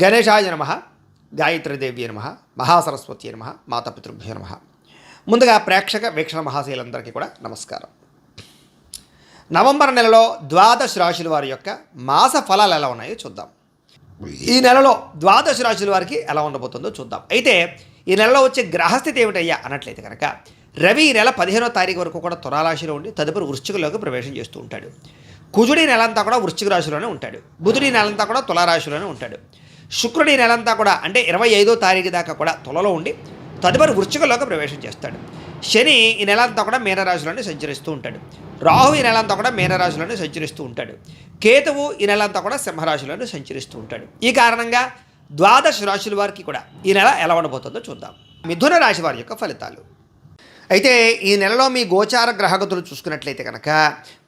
గణేశాయ నమ గాయత్రీదేవి నమ మహాసరస్వతి నమ మాతాపితృభ్యో నమ. ముందుగా ప్రేక్షక వీక్షణ మహాశీలందరికీ కూడా నమస్కారం. నవంబర్ నెలలో ద్వాదశ రాశుల వారి యొక్క మాస ఫలాలు ఎలా ఉన్నాయో చూద్దాం. ఈ నెలలో ద్వాదశ రాశుల వారికి ఎలా ఉండబోతుందో చూద్దాం. అయితే ఈ నెలలో వచ్చే గ్రహస్థితి ఏమిటయ్యా అన్నట్లయితే కనుక రవి ఈ నెల పదిహేనో తారీఖు వరకు కూడా తులారాశిలో ఉండి తదుపరి వృశ్చికలోకి ప్రవేశం చేస్తూ ఉంటాడు. కుజుడి నెలంతా కూడా వృశ్చిక రాశిలోనే ఉంటాడు. బుధుడి నెలంతా కూడా తులారాశిలోనే ఉంటాడు. శుక్రుడి నెలంతా కూడా అంటే ఇరవై ఐదో తారీఖు దాకా కూడా తులలో ఉండి తదుపరి వృశ్చికలోకి ప్రవేశం చేస్తాడు. శని ఈ నెలంతా కూడా మీనరాశిలోనే సంచరిస్తూ ఉంటాడు. రాహు ఈ నెలంతా కూడా మీనరాశిలోనే సంచరిస్తూ ఉంటాడు. కేతువు ఈ నెలంతా కూడా సింహరాశిలోనే సంచరిస్తూ ఉంటాడు. ఈ కారణంగా ద్వాదశ రాశుల వారికి కూడా ఈ నెల ఎలా ఉండబోతుందో చూద్దాం. మిథున రాశి వారి యొక్క ఫలితాలు. అయితే ఈ నెలలో మీ గోచార గ్రహగతులు చూసుకున్నట్లయితే కనుక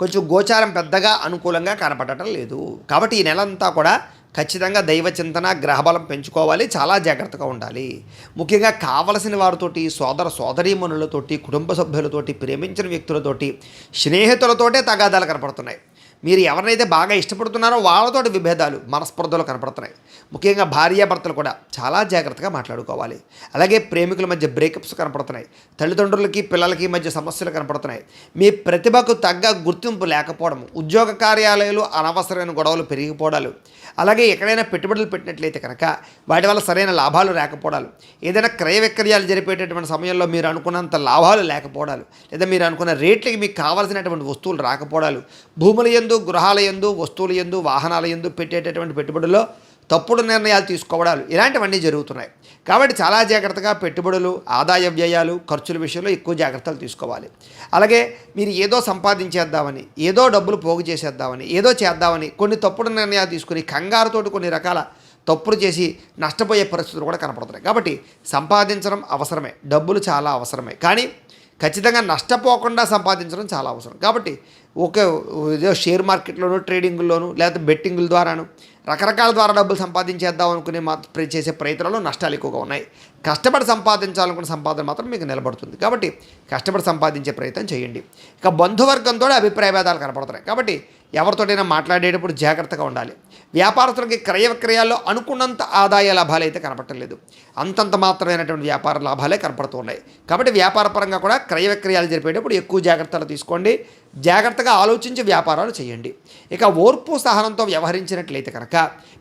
కొంచెం గోచారం పెద్దగా అనుకూలంగా కనపడటం లేదు. కాబట్టి ఈ నెల అంతా కూడా ఖచ్చితంగా దైవ చింతన గ్రహబలం పెంచుకోవాలి చాలా జాగ్రత్తగా ఉండాలి. ముఖ్యంగా కావలసిన వారితోటి సోదర సోదరీమణులతోటి కుటుంబ సభ్యులతోటి ప్రేమించిన వ్యక్తులతోటి స్నేహితులతోటే తగాదాలు కనపడుతున్నాయి. మీరు ఎవరినైతే బాగా ఇష్టపడుతున్నారో వాళ్ళతోటి విభేదాలు మనస్పర్ధలు కనపడుతున్నాయి. ముఖ్యంగా భార్యాభర్తలు కూడా చాలా జాగ్రత్తగా మాట్లాడుకోవాలి. అలాగే ప్రేమికుల మధ్య బ్రేకప్స్ కనపడుతున్నాయి. తల్లిదండ్రులకి పిల్లలకి మధ్య సమస్యలు కనపడుతున్నాయి. మీ ప్రతిభకు తగ్గ గుర్తింపు లేకపోవడం ఉద్యోగ కార్యాలయాలు అనవసరమైన గొడవలు పెరిగిపోవడాలు అలాగే ఎక్కడైనా పెట్టుబడులు పెట్టినట్లయితే కనుక వాటి వల్ల సరైన లాభాలు లేకపోవడాలు ఏదైనా క్రయ విక్రయాలు జరిపేటటువంటి సమయంలో మీరు అనుకున్నంత లాభాలు లేకపోవడాలు లేదా మీరు అనుకున్న రేట్లకి మీకు కావాల్సినటువంటి వస్తువులు రాకపోవడాలు భూముల ఎందు గృహాలయందు వస్తువుల ఎందు వాహనాల ఎందు పెట్టేటటువంటి పెట్టుబడుల్లో తప్పుడు నిర్ణయాలు తీసుకోవడాలు ఇలాంటివన్నీ జరుగుతున్నాయి. కాబట్టి చాలా జాగ్రత్తగా పెట్టుబడులు ఆదాయ వ్యయాలు ఖర్చుల విషయంలో ఎక్కువ జాగ్రత్తలు తీసుకోవాలి. అలాగే మీరు ఏదో సంపాదించేద్దామని ఏదో డబ్బులు పోగు చేసేద్దామని ఏదో చేద్దామని కొన్ని తప్పుడు నిర్ణయాలు తీసుకుని కంగారుతోటి కొన్ని రకాల తప్పులు చేసి నష్టపోయే పరిస్థితులు కూడా కనపడుతున్నాయి. కాబట్టి సంపాదించడం అవసరమే డబ్బులు చాలా అవసరమే. కానీ ఖచ్చితంగా నష్టపోకుండా సంపాదించడం చాలా అవసరం. కాబట్టి ఒకే ఏదో షేర్ మార్కెట్లోనూ ట్రేడింగ్లోనూ లేకపోతే బెట్టింగుల ద్వారాను రకరకాల ద్వారా డబ్బులు సంపాదించేద్దాం అనుకునే మాత్రం చేసే ప్రయత్నాలు నష్టాలు ఎక్కువగా ఉన్నాయి. కష్టపడి సంపాదించాలనుకున్న సంపాదన మాత్రం మీకు నిలబడుతుంది. కాబట్టి కష్టపడి సంపాదించే ప్రయత్నం చేయండి. ఇక బంధువర్గంతో అభిప్రాయ భేదాలు కనపడుతున్నాయి. కాబట్టి ఎవరితోటైనా మాట్లాడేటప్పుడు జాగ్రత్తగా ఉండాలి. వ్యాపారస్తులకి క్రయ విక్రయాల్లో అనుకున్నంత ఆదాయ లాభాలు అయితే కనపడలేదు అంతంత మాత్రమైనటువంటి వ్యాపార లాభాలే కనపడుతూ ఉన్నాయి కాబట్టి వ్యాపార పరంగా కూడా క్రయ విక్రయాలు జరిపేటప్పుడు ఎక్కువ జాగ్రత్తలు తీసుకోండి. జాగ్రత్తగా ఆలోచించి వ్యాపారాలు చేయండి. ఇక ఓర్పు సహనంతో వ్యవహరించినట్లయితే కనుక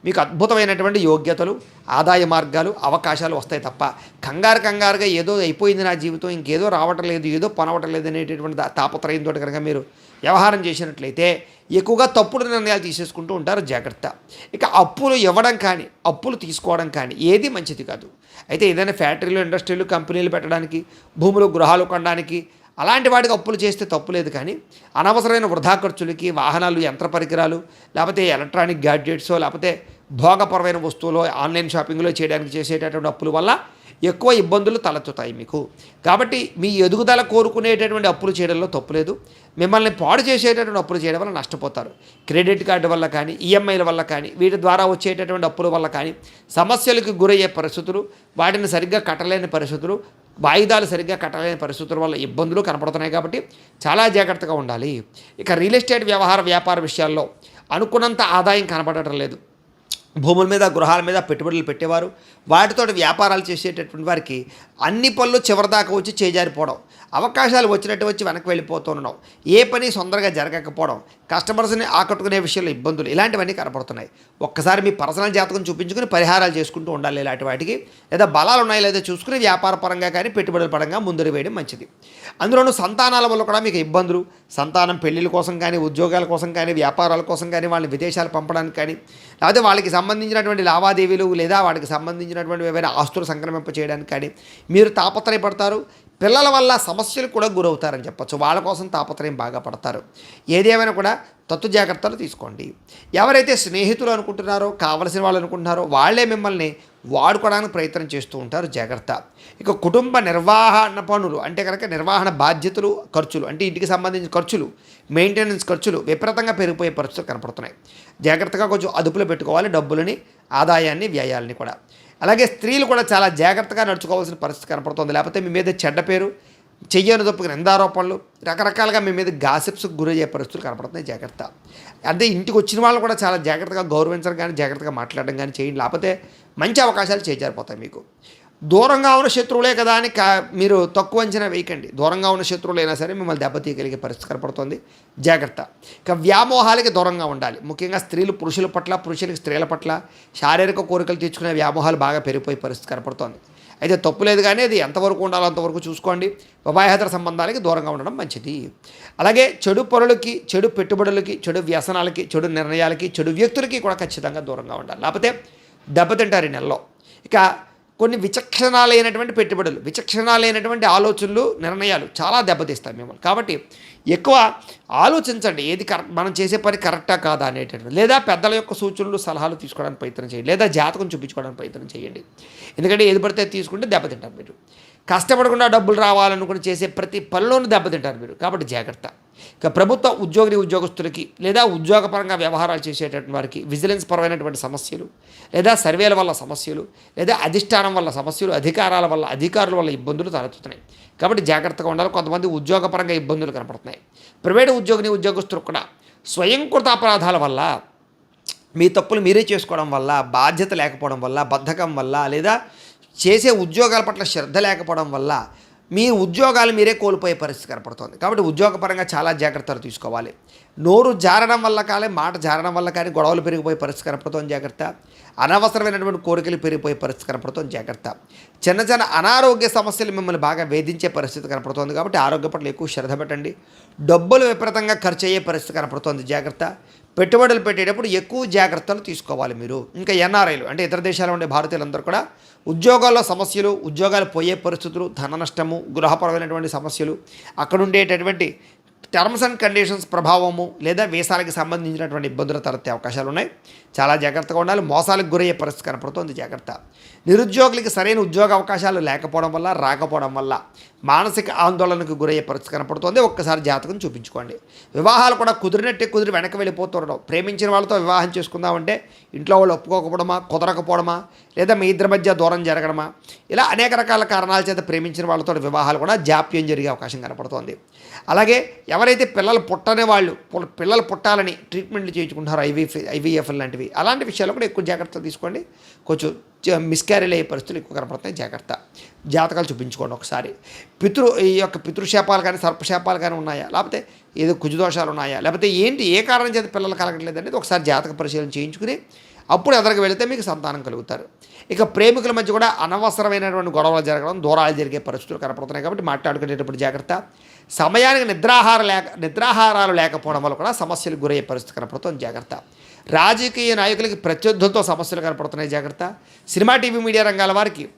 మీకు అద్భుతమైనటువంటి యోగ్యతలు ఆదాయ మార్గాలు అవకాశాలు వస్తాయి తప్ప కంగారు కంగారుగా ఏదో అయిపోయింది నా జీవితం ఇంకేదో రావటం లేదు ఏదో పనవటం లేదు అనేటటువంటి తాపత్రయంతో కనుక మీరు వ్యవహారం చేసినట్లయితే ఎక్కువగా తప్పుడు నిర్ణయాలు తీసేసుకుంటూ ఉంటారు జాగ్రత్త. ఇక అప్పులు ఇవ్వడం కానీ అప్పులు తీసుకోవడం కానీ ఏది మంచిది కాదు. అయితే ఏదైనా ఫ్యాక్టరీలు ఇండస్ట్రీలు కంపెనీలు పెట్టడానికి భూములు గృహాలు కొనడానికి అలాంటి వాటికి అప్పులు చేస్తే తప్పు లేదు కానీ అనవసరమైన వృధా ఖర్చులకి వాహనాలు యంత్ర పరికరాలు లేకపోతే ఎలక్ట్రానిక్ గ్యాడ్జెట్స్ లేకపోతే భోగపరమైన వస్తువులు ఆన్లైన్ షాపింగ్లో చేయడానికి చేసేటటువంటి అప్పుల వల్ల ఎక్కువ ఇబ్బందులు తలెత్తుతాయి మీకు. కాబట్టి మీ ఎదుగుదల కోరుకునేటటువంటి అప్పులు చేయడంలో తప్పులేదు మిమ్మల్ని పాడు చేసేటటువంటి అప్పులు చేయడం వల్ల నష్టపోతారు. క్రెడిట్ కార్డు వల్ల కానీ ఈఎంఐల వల్ల కానీ వీటి ద్వారా వచ్చేటటువంటి అప్పుల వల్ల కానీ సమస్యలకు గురయ్యే పరిస్థితులు వాటిని సరిగ్గా కట్టలేని పరిస్థితులు వాయిదాలు సరిగ్గా కట్టలేని పరిస్థితుల వల్ల ఇబ్బందులు కనపడుతున్నాయి కాబట్టి చాలా జాగ్రత్తగా ఉండాలి. ఇక రియల్ ఎస్టేట్ వ్యవహార వ్యాపార విషయాల్లో అనుకున్నంత ఆదాయం కనపడటం లేదు. భూముల మీద గృహాల మీద పెట్టుబడులు పెట్టేవారు. వాటితో వ్యాపారాలు చేసేటటువంటి వారికి అన్ని పనులు చివరిదాకా వచ్చి చేజారిపోవడం. అవకాశాలు వచ్చినట్టు వచ్చి వెనక్కి వెళ్ళిపోతుండడం ఏ పని తొందరగా జరగకపోవడం. కస్టమర్స్ని ఆకట్టుకునే విషయంలో ఇబ్బందులు ఇలాంటివన్నీ కనపడుతున్నాయి. ఒక్కసారి మీ పర్సనల్ జాతకం చూపించుకుని పరిహారాలు చేసుకుంటూ ఉండాలి ఇలాంటి వాటికి. లేదా బలాలు ఉన్నాయో లేదో చూసుకుని వ్యాపార పరంగా కానీ పెట్టుబడుల పరంగా ముందరు వేయడం మంచిది. అందులోనూ సంతానాల వల్ల కూడా మీకు ఇబ్బందులు. సంతానం పెళ్ళిళ్ళ కోసం కానీ ఉద్యోగాల కోసం కానీ వ్యాపారాల కోసం కానీ వాళ్ళని విదేశాలు పంపడానికి కానీ లేకపోతే వాళ్ళకి సంబంధించినటువంటి లావాదేవీలు లేదా వాటికి సంబంధించినటువంటి ఏవైనా ఆస్తులు సంక్రమింప చేయడానికి కానీ మీరు తాపత్రయపడతారు. పిల్లల వల్ల సమస్యలు కూడా గురవుతారని చెప్పచ్చు. వాళ్ళ కోసం తాపత్రయం బాగా పడతారు. ఏదేమైనా కూడా తత్తు జాగ్రత్తలు తీసుకోండి. ఎవరైతే స్నేహితులు అనుకుంటున్నారో కావలసిన వాళ్ళు అనుకుంటున్నారో వాళ్ళే మిమ్మల్ని వాడుకోవడానికి ప్రయత్నం చేస్తూ ఉంటారు. జాగ్రత్త. ఇక కుటుంబ నిర్వహణ పనులు అంటే కనుక నిర్వహణ బాధ్యతలు ఖర్చులు అంటే ఇంటికి సంబంధించిన ఖర్చులు మెయింటెనెన్స్ ఖర్చులు విపరీతంగా పెరిగిపోయే పరిస్థితులు కనపడుతున్నాయి. జాగ్రత్తగా కొంచెం అదుపులో పెట్టుకోవాలి. డబ్బులని ఆదాయాన్ని వ్యయాలని కూడా. అలాగే స్త్రీలు కూడా చాలా జాగ్రత్తగా నడుచుకోవాల్సిన పరిస్థితి కనపడుతుంది. లేకపోతే మీ మీద చెడ్డ పేరు చెయ్యని తప్పుకు నిందారోపణలు రకరకాలుగా మీ మీద గాసిప్స్కి గురయ్యే పరిస్థితులు కనపడుతున్నాయి. జాగ్రత్త. అంటే ఇంటికి వచ్చిన వాళ్ళు కూడా చాలా జాగ్రత్తగా గౌరవించడం కానీ జాగ్రత్తగా మాట్లాడడం కానీ చేయండి. లేకపోతే మంచి అవకాశాలు చేజారిపోతాయి మీకు. దూరంగా ఉన్న శత్రువులే కదా అని కా మీరు తక్కువ అంచనా వేయకండి. దూరంగా ఉన్న శత్రువులైనా సరే మిమ్మల్ని దెబ్బతీయగలిగే పరిస్థితి కనపడుతుంది. జాగ్రత్త. ఇక వ్యామోహాలకి దూరంగా ఉండాలి. ముఖ్యంగా స్త్రీలు పురుషుల పట్ల పురుషులకి స్త్రీల పట్ల శారీరక కోరికలు తీర్చుకునే వ్యామోహాలు బాగా పెరిగిపోయే పరిస్థితి కనపడుతుంది. అయితే తప్పు లేదు కానీ అది ఎంతవరకు ఉండాలో అంతవరకు చూసుకోండి. ఉభయహేతర సంబంధాలకి దూరంగా ఉండడం మంచిది. అలాగే చెడు పనులకి చెడు పెట్టుబడులకి చెడు వ్యసనాలకి చెడు నిర్ణయాలకి చెడు వ్యక్తులకి కూడా ఖచ్చితంగా దూరంగా ఉండాలి. లేకపోతే దెబ్బతింటారు ఈ నెలలో. ఇక కొన్ని విచక్షణాలైనటువంటి పెట్టుబడులు విచక్షణాలైనటువంటి ఆలోచనలు నిర్ణయాలు చాలా దెబ్బతీస్తాయి మిమ్మల్ని. కాబట్టి ఎక్కువ ఆలోచించండి ఏది కరెక్ట్ మనం చేసే పని కరెక్టా కాదా అనేటటువంటి లేదా పెద్దల యొక్క సూచనలు సలహాలు తీసుకోవడానికి ప్రయత్నం చేయండి లేదా జాతకం చూపించుకోవడానికి ప్రయత్నం చేయండి. ఎందుకంటే ఏది పడితే తీసుకుంటే దెబ్బతింటారు మీరు. కష్టపడకుండా డబ్బులు రావాలనుకుని చేసే ప్రతి పనిలోనూ దెబ్బతింటారు మీరు కాబట్టి జాగ్రత్త. ఇక ప్రభుత్వ ఉద్యోగిని ఉద్యోగస్తులకి లేదా ఉద్యోగపరంగా వ్యవహారాలు చేసేటటువంటి వారికి విజిలెన్స్ పరమైనటువంటి సమస్యలు లేదా సర్వేల వల్ల సమస్యలు లేదా అధిష్టానం వల్ల సమస్యలు అధికారాల వల్ల అధికారుల వల్ల ఇబ్బందులు తలెత్తుతున్నాయి. కాబట్టి జాగ్రత్తగా ఉండాలి. కొంతమంది ఉద్యోగపరంగా ఇబ్బందులు కనపడుతున్నాయి. ప్రైవేటు ఉద్యోగిని ఉద్యోగస్తులు కూడా స్వయంకృత అపరాధాల వల్ల మీ తప్పులు మీరే చేసుకోవడం వల్ల బాధ్యత లేకపోవడం వల్ల బద్ధకం వల్ల లేదా చేసే ఉద్యోగాల పట్ల శ్రద్ధ లేకపోవడం వల్ల మీ ఉద్యోగాలు మీరే కోల్పోయే పరిస్థితి కనపడుతుంది. కాబట్టి ఉద్యోగపరంగా చాలా జాగ్రత్తలు తీసుకోవాలి. నోరు జారడం వల్ల కానీ మాట జారడం వల్ల కానీ గొడవలు పెరిగిపోయే పరిస్థితి కనపడుతుంది జాగ్రత్త. అనవసరమైనటువంటి కోరికలు పెరిగిపోయే పరిస్థితి కనపడుతుంది జాగ్రత్త. చిన్న చిన్న అనారోగ్య సమస్యలు మిమ్మల్ని బాగా వేధించే పరిస్థితి కనపడుతుంది కాబట్టి ఆరోగ్య పట్ల ఎక్కువ శ్రద్ధ పెట్టండి. డబ్బులు విపరీతంగా ఖర్చు అయ్యే పరిస్థితి కనపడుతుంది జాగ్రత్త. పెట్టుబడులు పెట్టేటప్పుడు ఎక్కువ జాగ్రత్తలు తీసుకోవాలి మీరు. ఇంకా ఎన్ఆర్ఐలు అంటే ఇతర దేశాల్లో ఉండే భారతీయులందరూ కూడా ఉద్యోగాల్లో సమస్యలు ఉద్యోగాలు పోయే పరిస్థితులు ధన నష్టము గృహపరమైనటువంటి సమస్యలు అక్కడ ఉండేటటువంటి టర్మ్స్ అండ్ కండిషన్స్ ప్రభావము లేదా వీసాలకు సంబంధించినటువంటి ఇబ్బందులు తలెత్తే అవకాశాలు ఉన్నాయి. చాలా జాగ్రత్తగా ఉండాలి. మోసాలకు గురయ్యే పరిస్థితి కనపడుతుంది జాగ్రత్త. నిరుద్యోగులకి సరైన ఉద్యోగ అవకాశాలు లేకపోవడం వల్ల రాకపోవడం వల్ల మానసిక ఆందోళనకు గురయ్యే పరిస్థితి కనపడుతుంది ఒక్కసారి జాతకం చూపించుకోండి. వివాహాలు కూడా కుదిరినట్టే కుదిరి వెనక వెళ్ళిపోతుండడం. ప్రేమించిన వాళ్ళతో వివాహం చేసుకుందామంటే ఇంట్లో వాళ్ళు ఒప్పుకోకపోవడమా? కుదరకపోవడమా? లేదా మీ ఇద్దరి మధ్య దూరం జరగడమా ఇలా అనేక రకాల కారణాల చేత ప్రేమించిన వాళ్ళతో వివాహాలు కూడా జాప్యం జరిగే అవకాశం కనపడుతోంది అలాగే ఎవరైతే పిల్లలు పుట్టని వాళ్ళు పిల్లలు పుట్టాలని ట్రీట్మెంట్లు చేయించుకుంటారో ఐవీ ఐవీఎఫ్ లాంటివి అలాంటి విషయాల్లో కూడా ఎక్కువ జాగ్రత్తలు తీసుకోండి కొంచెం మిస్క్యారీలు అయ్యే పరిస్థితులు ఎక్కువ కనపడుతున్నాయి జాగ్రత్త జాతకాలు చూపించుకోండి ఒకసారి పితృ ఈ యొక్క పితృశాపాలు కానీ సర్పశాపాలు కానీ ఉన్నాయా లేకపోతే ఏదో కుజుదోషాలు ఉన్నాయా లేకపోతే ఏంటి ఏ కారణం చేత పిల్లలు కలగట్లేదు అనేది ఒకసారి జాతక పరిశీలన చేయించుకుని అప్పుడు ఎదరికి వెళితే మీకు సంతానం కలుగుతారు. ఇక ప్రేమికుల మధ్య కూడా అనవసరమైనటువంటి గొడవలు జరగడం దూరాలు జరిగే పరిస్థితులు కనపడుతున్నాయి కాబట్టి మాట్లాడుకునేటప్పుడు జాగ్రత్త. సమయానికి నిద్రాహార లేక నిద్రాహారాలు లేకపోవడం వల్ల కూడా సమస్యలు గురయ్యే పరిస్థితి కనపడుతుంది జాగ్రత్త. రాజకీయ నాయకులకి ప్రత్యర్థులతో సమస్యలు కనపడుతున్నాయి జాగ్రత్త. సినిమా టీవీ మీడియా రంగాల వారికి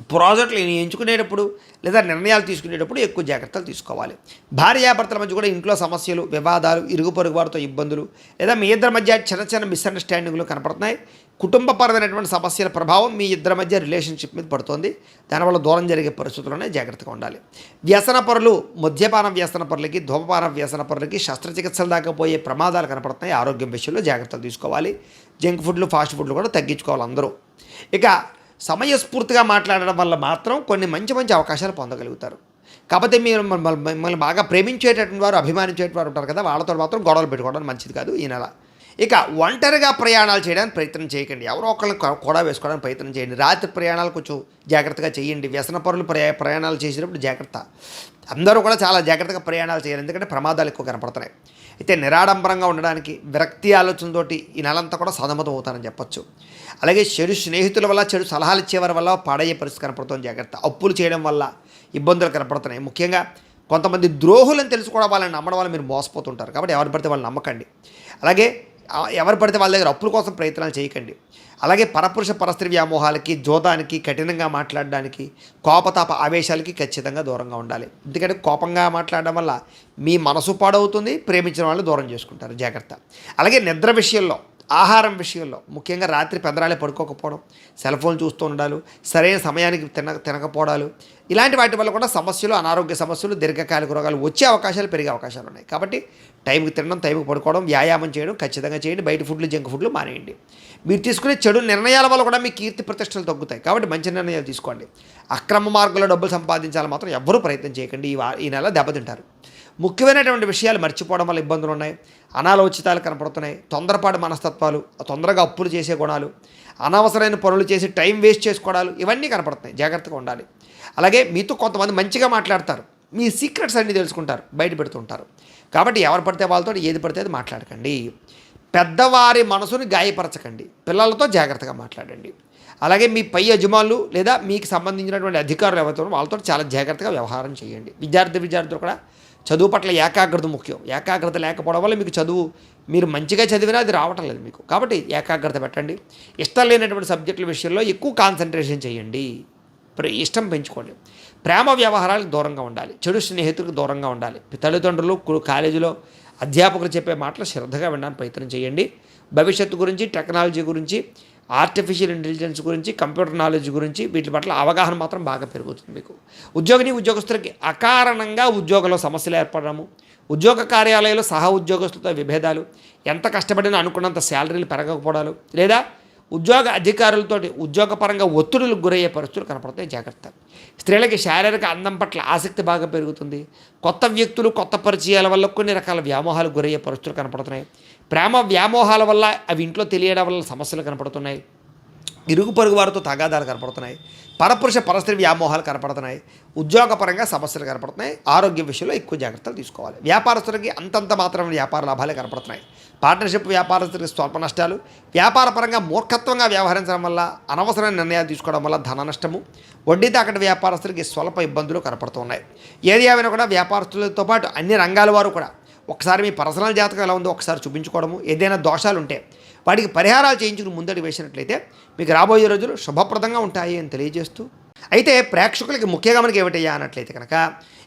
ప్రాజెక్టులు ఎంచుకునేటప్పుడు లేదా నిర్ణయాలు తీసుకునేటప్పుడు ఎక్కువ జాగ్రత్తలు తీసుకోవాలి. భార్యాభర్తల మధ్య కూడా ఇంట్లో సమస్యలు వివాదాలు ఇరుగు పొరుగు వారితో ఇబ్బందులు లేదా మీ ఇద్దరి మధ్య చిన్న చిన్న మిస్అండర్స్టాండింగ్లు కనపడుతున్నాయి. కుటుంబపరమైనటువంటి సమస్యల ప్రభావం మీ ఇద్దరి మధ్య రిలేషన్షిప్ మీద పడుతుంది. దానివల్ల దూరం జరిగే పరిస్థితుల్లోనే జాగ్రత్తగా ఉండాలి. వ్యసన పరులు మద్యపాన వ్యసన పరులకి ధూమపాన వ్యసన పరులకి శస్త్రచికిత్సలు దాకా పోయే ప్రమాదాలు కనపడుతున్నాయి. ఆరోగ్యం విషయంలో జాగ్రత్తలు తీసుకోవాలి. జంక్ ఫుడ్లు ఫాస్ట్ ఫుడ్లు కూడా తగ్గించుకోవాలి అందరూ. ఇక సమయస్ఫూర్తిగా మాట్లాడడం వల్ల మాత్రం కొన్ని మంచి మంచి అవకాశాలు పొందగలుగుతారు. కాకపోతే మీరు మిమ్మల్ని బాగా ప్రేమించేటటువంటి వారు అభిమానించేటువంటి వారు ఉంటారు కదా వాళ్ళతో మాత్రం గొడవలు పెట్టుకోవడం మంచిది కాదు ఈ నెల. ఇక ఒంటరిగా ప్రయాణాలు చేయడానికి ప్రయత్నం చేయకండి. ఎవరో ఒకళ్ళని కూడా వేసుకోవడానికి ప్రయత్నం చేయండి. రాత్రి ప్రయాణాలు కొంచెం జాగ్రత్తగా చేయండి. వ్యసన పరులు ప్రయా ప్రయాణాలు చేసినప్పుడు జాగ్రత్త. అందరూ కూడా చాలా జాగ్రత్తగా ప్రయాణాలు చేయాలి. ఎందుకంటే ప్రమాదాలు ఎక్కువ కనపడుతున్నాయి. అయితే నిరాడంబరంగా ఉండడానికి విరక్తి ఆలోచనతోటి ఈ నెలంతా కూడా సదమతం అవుతానని చెప్పొచ్చు. అలాగే చెడు స్నేహితుల వల్ల చెడు సలహాలు ఇచ్చేవారి వల్ల పాడయ్యే పరిస్థితి కనపడుతుంది. జాగ్రత్త. అప్పులు చేయడం వల్ల ఇబ్బందులు కనపడుతున్నాయి. ముఖ్యంగా కొంతమంది ద్రోహులను తెలుసుకోవడం వాళ్ళని నమ్మడం వల్ల మీరు మోసపోతుంటారు. కాబట్టి ఎవరు పడితే వాళ్ళు నమ్మకండి. అలాగే ఎవరు పడితే వాళ్ళ దగ్గర అప్పుల కోసం ప్రయత్నాలు చేయకండి. అలాగే పరపురుష పరస్త్రీ వ్యామోహాలకి జోదానికి కఠినంగా మాట్లాడడానికి కోపతాప ఆవేశాలకి ఖచ్చితంగా దూరంగా ఉండాలి. ఎందుకంటే కోపంగా మాట్లాడడం వల్ల మీ మనసు పాడవుతుంది ప్రేమించిన వాళ్ళు దూరం చేసుకుంటారు. జాగ్రత్త. అలాగే నిద్ర విషయంలో ఆహారం విషయంలో ముఖ్యంగా రాత్రి పెందరాలే పడుకోకపోవడం సెల్ ఫోన్ చూస్తూ ఉండాలి సరైన సమయానికి తిన తినకపోవడాలు ఇలాంటి వాటి వల్ల కూడా సమస్యలు అనారోగ్య సమస్యలు దీర్ఘకాలిక రోగాలు వచ్చే అవకాశాలు పెరిగే అవకాశాలు ఉన్నాయి. కాబట్టి టైంకి తినడం టైంకి పడుకోవడం వ్యాయామం చేయడం ఖచ్చితంగా చేయండి. బయట ఫుడ్లు జంక్ ఫుడ్లు మానేయండి. మీరు తీసుకునే చెడు నిర్ణయాల వల్ల కూడా మీ కీర్తి ప్రతిష్టలు తగ్గుతాయి. కాబట్టి మంచి నిర్ణయాలు తీసుకోండి. అక్రమ మార్గంలో డబ్బులు సంపాదించాలని మాత్రం ఎవ్వరూ ప్రయత్నం చేయకండి. ఈ ఈ నెల దెబ్బతింటారు. ముఖ్యమైనటువంటి విషయాలు మర్చిపోవడం వల్ల ఇబ్బందులు ఉన్నాయి. అనాలోచితాలు కనపడుతున్నాయి. తొందరపాటు మనస్తత్వాలు తొందరగా అప్పులు చేసే గుణాలు అనవసరమైన పనులు చేసి టైం వేస్ట్ చేసుకోవడాలు ఇవన్నీ కనపడుతున్నాయి. జాగ్రత్తగా ఉండాలి. అలాగే మీతో కొంతమంది మంచిగా మాట్లాడతారు. మీ సీక్రెట్స్ అన్నీ తెలుసుకుంటారు. బయట పెడుతుంటారు కాబట్టి ఎవరు పడితే వాళ్ళతో ఏది పడితే అది మాట్లాడకండి. పెద్దవారి మనసుని గాయపరచకండి. పిల్లలతో జాగ్రత్తగా మాట్లాడండి. అలాగే మీ పై యజమానులు లేదా మీకు సంబంధించినటువంటి అధికారులు ఎవరితో వాళ్ళతో చాలా జాగ్రత్తగా వ్యవహారం చేయండి. విద్యార్థి విద్యార్థులు కూడా చదువు పట్ల ఏకాగ్రత ముఖ్యం. ఏకాగ్రత లేకపోవడం వల్ల మీకు చదువు మీరు మంచిగా చదివినా అది రావటం లేదు మీకు. కాబట్టి ఏకాగ్రత పెట్టండి. ఇష్టం లేనటువంటి సబ్జెక్టుల విషయంలో ఎక్కువ కాన్సన్ట్రేషన్ చేయండి. ప్ర- ఇష్టం పెంచుకోండి. ప్రేమ వ్యవహారాలకు దూరంగా ఉండాలి. చెడు స్నేహితులకు దూరంగా ఉండాలి. తల్లిదండ్రులు కాలేజీలో అధ్యాపకులు చెప్పే మాటలు శ్రద్ధగా వినడానికి ప్రయత్నం చేయండి. భవిష్యత్తు గురించి టెక్నాలజీ గురించి ఆర్టిఫిషియల్ ఇంటెలిజెన్స్ గురించి కంప్యూటర్ నాలెడ్జ్ గురించి వీటి పట్ల అవగాహన మాత్రం బాగా పెరుగుతుంది మీకు. ఉద్యోగిని ఉద్యోగస్తులకి అకారణంగా ఉద్యోగంలో సమస్యలు ఏర్పడము ఉద్యోగ కార్యాలయాలు సహా ఉద్యోగస్తులతో విభేదాలు ఎంత కష్టపడినా అనుకున్నంత శాలరీలు పెరగకపోవడాలు లేదా ఉద్యోగ అధికారులతోటి ఉద్యోగపరంగా ఒత్తిడులకు గురయ్యే పరిస్థితులు కనపడతాయి. జాగ్రత్త. స్త్రీలకి శారీరక అందం పట్ల ఆసక్తి బాగా పెరుగుతుంది. కొత్త వ్యక్తులు కొత్త పరిచయాల వల్ల కొన్ని రకాల వ్యామోహాలు గురయ్యే పరిస్థితులు కనపడుతున్నాయి. ప్రేమ వ్యామోహాల వల్ల అవి ఇంట్లో తెలియడం వల్ల సమస్యలు కనపడుతున్నాయి. ఇరుగు పొరుగు వారితో తగాదాలు కనపడుతున్నాయి. పరపురుష పరస్త్రీ వ్యామోహాలు కనపడుతున్నాయి. ఉద్యోగపరంగా సమస్యలు కనపడుతున్నాయి. ఆరోగ్య విషయంలో ఎక్కువ జాగ్రత్తలు తీసుకోవాలి. వ్యాపారస్తులకి అంతంత మాత్రం వ్యాపార లాభాలే కనపడుతున్నాయి. పార్ట్నర్షిప్ వ్యాపారస్తులకు స్వల్ప నష్టాలు వ్యాపారపరంగా మూర్ఖత్వంగా వ్యవహరించడం వల్ల అనవసరమైన నిర్ణయాలు తీసుకోవడం వల్ల ధన నష్టము వడ్డీ తాకటి వ్యాపారస్తులకి స్వల్ప ఇబ్బందులు కనపడుతున్నాయి ఏది ఏమైనా కూడా వ్యాపారస్తులతో పాటు అన్ని రంగాల వారు కూడా ఒకసారి మీ పర్సనల్ జాతకం ఎలా ఉందో ఒకసారి చూపించుకోవడము ఏదైనా దోషాలు ఉంటే వాటికి పరిహారాలు చేయించుకుని ముందడి వేసినట్లయితే మీకు రాబోయే రోజులు శుభప్రదంగా ఉంటాయి అని తెలియజేస్తూ అయితే ప్రేక్షకులకి ముఖ్యంగా మనకి ఏమిటయ్యా అన్నట్లయితే కనుక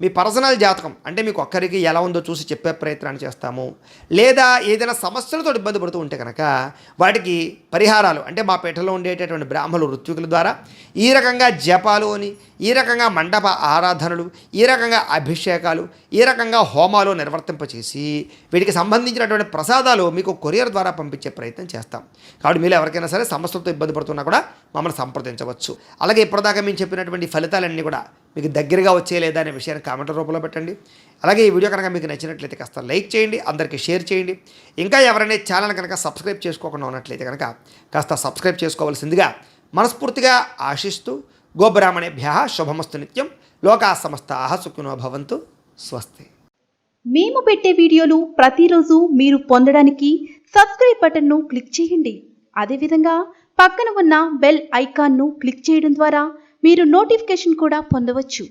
మీ పర్సనల్ జాతకం అంటే మీకు ఒక్కరికి ఎలా ఉందో చూసి చెప్పే ప్రయత్నాన్ని చేస్తాము. లేదా ఏదైనా సమస్యలతో ఇబ్బంది పడుతూ ఉంటే కనుక వాటికి పరిహారాలు అంటే మా పీఠలో ఉండేటటువంటి బ్రాహ్మణులు ఋత్వికుల ద్వారా ఈ రకంగా జపాలు అని ఈ రకంగా మండప ఆరాధనలు ఈ రకంగా అభిషేకాలు ఈ రకంగా హోమాలు నిర్వర్తింపచేసి వీటికి సంబంధించినటువంటి ప్రసాదాలు మీకు కొరియర్ ద్వారా పంపించే ప్రయత్నం చేస్తాం. కాబట్టి మీరు ఎవరికైనా సరే సమస్యలతో ఇబ్బంది పడుతున్నా కూడా మమ్మల్ని సంప్రదించవచ్చు. అలాగే ఇప్పటిదాకా మేము చెప్పినటువంటి ఫలితాలన్నీ కూడా మీకు దగ్గరగా వచ్చే లేదా అనే విషయాన్ని కామెంట్ రూపంలో పెట్టండి. అలాగే ఈ వీడియో కనుక మీకు నచ్చినట్లయితే కాస్త లైక్ చేయండి అందరికీ షేర్ చేయండి. ఇంకా ఎవరైనా ఛానల్ కనుక సబ్స్క్రైబ్ చేసుకోకుండా ఉన్నట్లయితే కనుక కాస్త సబ్స్క్రైబ్ చేసుకోవాల్సిందిగా మనస్ఫూర్తిగా ఆశిస్తూ గోబ్రాహ్మణేభ్య శుభమస్తు నిత్యం. లోకా సమస్త సుఖినో భవంతు. స్వస్తి. మేము పెట్టే వీడియోలు ప్రతిరోజు మీరు పొందడానికి సబ్స్క్రైబ్ బటన్ను క్లిక్ చేయండి. అదేవిధంగా పక్కన ఉన్న బెల్ ఐకాన్ను క్లిక్ చేయడం ద్వారా మీరు నోటిఫికేషన్ కూడా పొందవచ్చు.